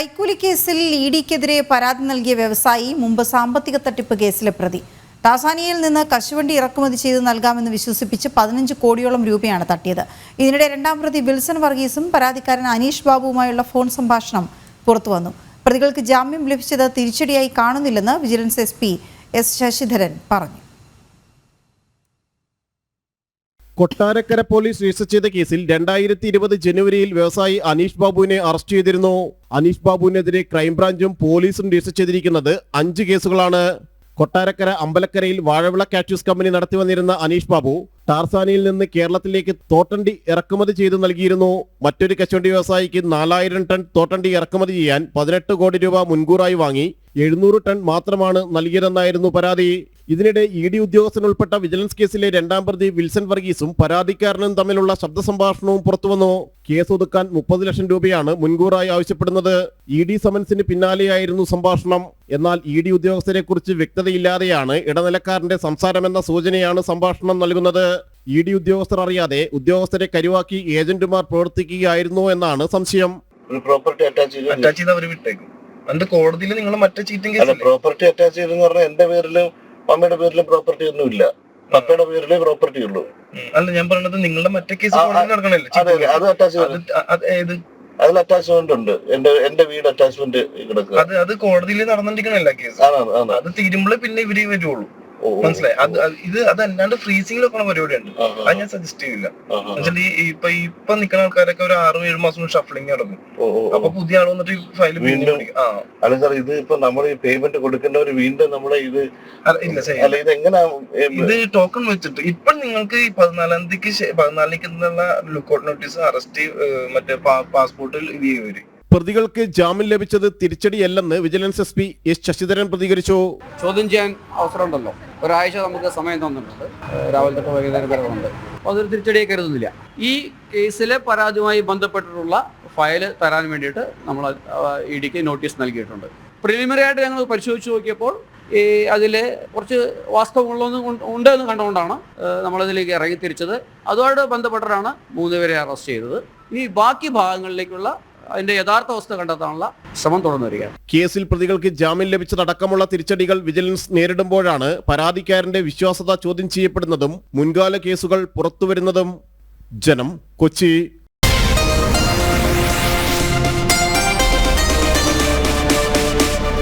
കൈക്കൂലി കേസിൽ ഇ ഡിക്കെതിരെ പരാതി നൽകിയ വ്യവസായി മുമ്പ് സാമ്പത്തിക തട്ടിപ്പ് കേസിലെ പ്രതി. ടാസാനിയയിൽ നിന്ന് കശുവണ്ടി ഇറക്കുമതി ചെയ്ത് നൽകാമെന്ന് വിശ്വസിപ്പിച്ച് പതിനഞ്ച് കോടിയോളം രൂപയാണ് തട്ടിയത്. ഇതിനിടെ രണ്ടാം പ്രതി വിൽസൺ വർഗീസും പരാതിക്കാരൻ അനീഷ് ബാബുവുമായുള്ള ഫോൺ സംഭാഷണം പുറത്തുവന്നു. പ്രതികൾക്ക് ജാമ്യം ലഭിച്ചത് തിരിച്ചടിയായി കാണുന്നില്ലെന്ന് വിജിലൻസ് എസ് എസ് ശശിധരൻ പറഞ്ഞു. കൊട്ടാരക്കര പോലീസ് രജിസ്റ്റർ ചെയ്ത കേസിൽ രണ്ടായിരത്തി ഇരുപത് ജനുവരിയിൽ വ്യവസായി അനീഷ് ബാബുവിനെ അറസ്റ്റ് ചെയ്തിരുന്നു. അനീഷ് ബാബുവിനെതിരെ ക്രൈംബ്രാഞ്ചും പോലീസും രജിസ്റ്റർ ചെയ്തിരിക്കുന്നത് അഞ്ച് കേസുകളാണ്. കൊട്ടാരക്കര അമ്പലക്കരയിൽ വാഴവിള കാറ്റ്യൂസ് കമ്പനി നടത്തി വന്നിരുന്ന അനീഷ് ബാബു ടാർസാനിയിൽ നിന്ന് കേരളത്തിലേക്ക് തോട്ടണ്ടി ഇറക്കുമതി ചെയ്തു നൽകിയിരുന്നു. മറ്റൊരു കശുവണ്ടി വ്യവസായിക്ക് നാലായിരം ടൺ തോട്ടണ്ടി ഇറക്കുമതി ചെയ്യാൻ പതിനെട്ട് കോടി രൂപ മുൻകൂറായി വാങ്ങി എഴുന്നൂറ് ടൺ മാത്രമാണ് നൽകിയതെന്നായിരുന്നു പരാതി. ഇതിനിടെ ഇ ഡി ഉദ്യോഗസ്ഥൻ ഉൾപ്പെട്ട വിജിലൻസ് കേസിലെ രണ്ടാം പ്രതി വിൽസൺ വർഗീസും പരാതിക്കാരനും തമ്മിലുള്ള ശബ്ദ സംഭാഷണവും പുറത്തുവന്നു. കേസ് ഒതുക്കാൻ മുപ്പത് ലക്ഷം രൂപയാണ് മുൻകൂറായി ആവശ്യപ്പെടുന്നത്. ഇ ഡി സമൻസിന് പിന്നാലെയായിരുന്നു സംഭാഷണം. എന്നാൽ ഇ ഡി ഉദ്യോഗസ്ഥരെ കുറിച്ച് വ്യക്തതയില്ലാതെയാണ് ഇടനിലക്കാരന്റെ സംസാരമെന്ന സൂചനയാണ് സംഭാഷണം നൽകുന്നത്. ഇ ഡി ഉദ്യോഗസ്ഥർ അറിയാതെ ഉദ്യോഗസ്ഥരെ കരുവാക്കി ഏജന്റുമാർ പ്രവർത്തിക്കുകയായിരുന്നു എന്നാണ് സംശയം. പ്രോപ്പർട്ടി അറ്റാച്ച് ചെയ്ത്. അറ്റാച്ച് ചെയ്ത് അവർ വിട്ടേക്കും. എന്നിട്ട് കോടതിയിൽ നിങ്ങൾ മറ്റേ ചീറ്റിംഗ് പ്രോപ്പർട്ടി അറ്റാച്ച് ചെയ്തെന്ന് പറഞ്ഞാൽ എന്റെ പേരിലും മമ്മിയുടെ പേരിൽ പ്രോപ്പർട്ടി ഒന്നും ഇല്ല പപ്പയുടെ പേരിലേ പ്രോപ്പർട്ടി ഉള്ളൂ. അല്ല ഞാൻ പറഞ്ഞത് നിങ്ങളുടെ മറ്റേ കേസ് അതെ അത് അറ്റാച്ച് അതിൽ അറ്റാച്ച്മെന്റ് ഉണ്ട്. എന്റെ എന്റെ വീട് അറ്റാച്ച്മെന്റ് കിടക്കുക. അത് അത് കോടതിയിൽ നടന്നിരിക്കണല്ല കേസ് അത് തീരുമ്പോഴേ പിന്നെ ഇവർ വരുള്ളൂ. മനസ്സിലായി? അത് അത് ഇത് അതല്ലാണ്ട് ഫ്രീസിംഗിൽ വെക്കണ പരിപാടിയുണ്ട്. ആ, ആ, അത് ഞാൻ സജസ്റ്റ് ചെയ്യില്ല എന്നുവെച്ചാൽ ഈ ഇപ്പൊ ഇപ്പൊ നിൽക്കുന്ന ആൾക്കാരൊക്കെ ഒരു ആറും ഏഴ് മാസം ഷഫ്ലിംഗ് നടക്കും. അപ്പൊ പുതിയ ആൾ വന്നിട്ട് ഫയൽ വീണ്ടും? ആ. അല്ല സാർ ഇത് ഇപ്പൊ നമ്മൾ പേയ്മെന്റ് പേയ്മെന്റ് ഒരു വീണ്ടും നമ്മുടെ ഇത് അല്ല, ഇല്ല അല്ല ഇത് എങ്ങനെ ഇത് ടോക്കൺ വെച്ചിട്ട് ഇപ്പൊ നിങ്ങൾക്ക് ഈ പതിനാലാം തീയതിക്ക് പതിനാലിലേക്ക് എന്നുള്ള ലുക്കൗട്ട് നോട്ടീസ് അറസ്റ്റ് മറ്റേ പാസ്പോർട്ടിൽ ഇത് ചെയ്യും പ്രതികൾക്ക് ജാമ്യം ലഭിച്ചത് തിരിച്ചടിയല്ലെന്ന് vigilance S P S Sasidharan പ്രതികരിച്ചു. ചോദ്യം ചെയ്യാൻ അവസരമുണ്ടല്ലോ ഒരാഴ്ച നമുക്ക് സമയം തന്നിട്ടുണ്ട്. രാവിലെ തൊട്ട് വൈകുന്നേരം വരെ ഉണ്ട്. അപ്പോൾ അതൊരു തിരിച്ചടിയെ കരുതുന്നില്ല. ഈ കേസിലെ പരാതിയുമായി ബന്ധപ്പെട്ടിട്ടുള്ള ഫയൽ തരാൻ വേണ്ടിയിട്ട് നമ്മൾ ഇ ഡിക്ക് നോട്ടീസ് നൽകിയിട്ടുണ്ട്. പ്രിലിമിനറി ആയിട്ട് ഞങ്ങൾ പരിശോധിച്ച് നോക്കിയപ്പോൾ ഈ അതിൽ കുറച്ച് വാസ്തവങ്ങളൊന്നും ഉണ്ട് എന്ന് കണ്ടുകൊണ്ടാണ് നമ്മളതിലേക്ക് ഇറങ്ങി തിരിച്ചത്. അതുമായിട്ട് ബന്ധപ്പെട്ടിട്ടാണ് മൂന്നുപേരെ അറസ്റ്റ് ചെയ്തത്. ഇനി ബാക്കി ഭാഗങ്ങളിലേക്കുള്ള അതിന്റെ യഥാർത്ഥ അവസ്ഥ കണ്ടെത്താനുള്ള ശ്രമം തുടർന്നു കേസിൽ പ്രതികൾക്ക് ജാമ്യം ലഭിച്ചതടക്കമുള്ള തിരിച്ചടികൾ വിജിലൻസ് നേരിടുമ്പോഴാണ് പരാതിക്കാരന്റെ വിശ്വാസത ചോദ്യം ചെയ്യപ്പെടുന്നതും മുൻകാല കേസുകൾ പുറത്തുവരുന്നതും. ജനം കൊച്ചി